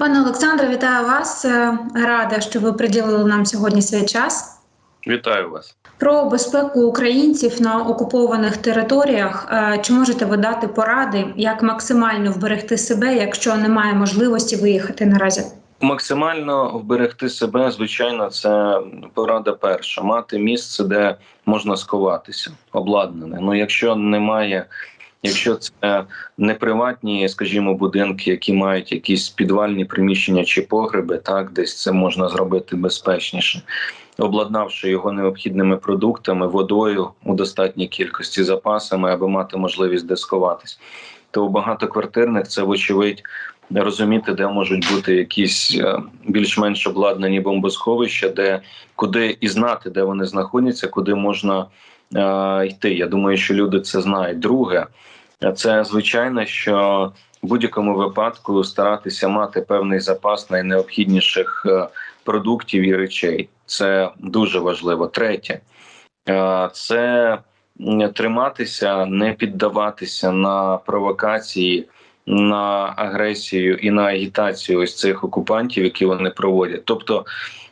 Пане Олександре, вітаю вас. Е, Рада, що ви приділили нам сьогодні свій час. Вітаю вас. Про безпеку українців на окупованих територіях. Е, Чи можете ви дати поради, як максимально вберегти себе, якщо немає можливості виїхати наразі? Максимально вберегти себе, звичайно, це порада перша. Мати місце, де можна сховатися, обладнане. Ну, якщо немає, якщо це не приватні, скажімо, будинки, які мають якісь підвальні приміщення чи погреби, так десь це можна зробити безпечніше, обладнавши його необхідними продуктами, водою у достатній кількості запасами, аби мати можливість де сховатись. То у багатоквартирних це вочевидь розуміти, де можуть бути якісь е, більш-менш обладнані бомбосховища, де куди і знати, де вони знаходяться, куди можна е, йти. Я думаю, що люди це знають. Друге, це звичайно, що в будь-якому випадку старатися мати певний запас найнеобхідніших е, продуктів і речей. Це дуже важливо. Третє, е, це триматися, не піддаватися на провокації на агресію і на агітацію ось цих окупантів, які вони проводять. Тобто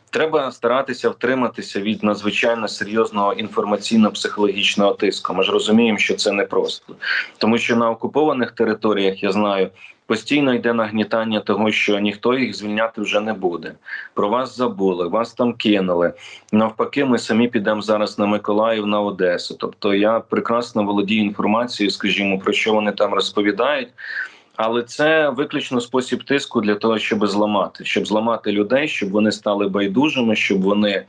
треба старатися втриматися від надзвичайно серйозного інформаційно-психологічного тиску. Ми ж розуміємо, що це непросто, тому що на окупованих територіях я знаю. Постійно йде нагнітання того, що ніхто їх звільняти вже не буде. Про вас забули, вас там кинули. Навпаки, ми самі підемо зараз на Миколаїв на Одесу. Тобто я прекрасно володію інформацією, скажімо, про що вони там розповідають. Але це виключно спосіб тиску для того, щоб зламати, щоб зламати людей, щоб вони стали байдужими, щоб вони.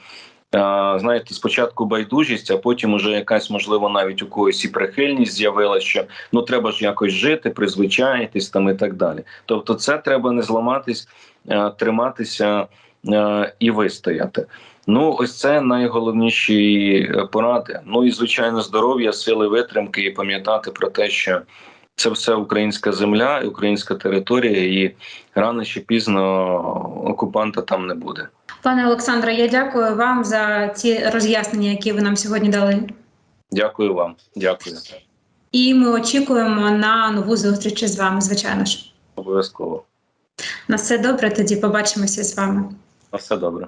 Знаєте, спочатку байдужість, а потім уже якась можливо навіть у когось і прихильність з'явилася, що ну треба ж якось жити, призвичаїтись там і так далі. Тобто, це треба не зламатись, триматися і вистояти. Ну, ось це найголовніші е, поради. Ну і звичайно, здоров'я, сили витримки, і пам'ятати про те, що це все українська земля, і українська територія, і рано чи пізно окупанта там не буде. Пане Олександре, я дякую вам за ці роз'яснення, які ви нам сьогодні дали. Дякую вам, дякую. І ми очікуємо на нову зустріч з вами, звичайно ж. Обов'язково. На все добре. Тоді побачимося з вами. На все добре.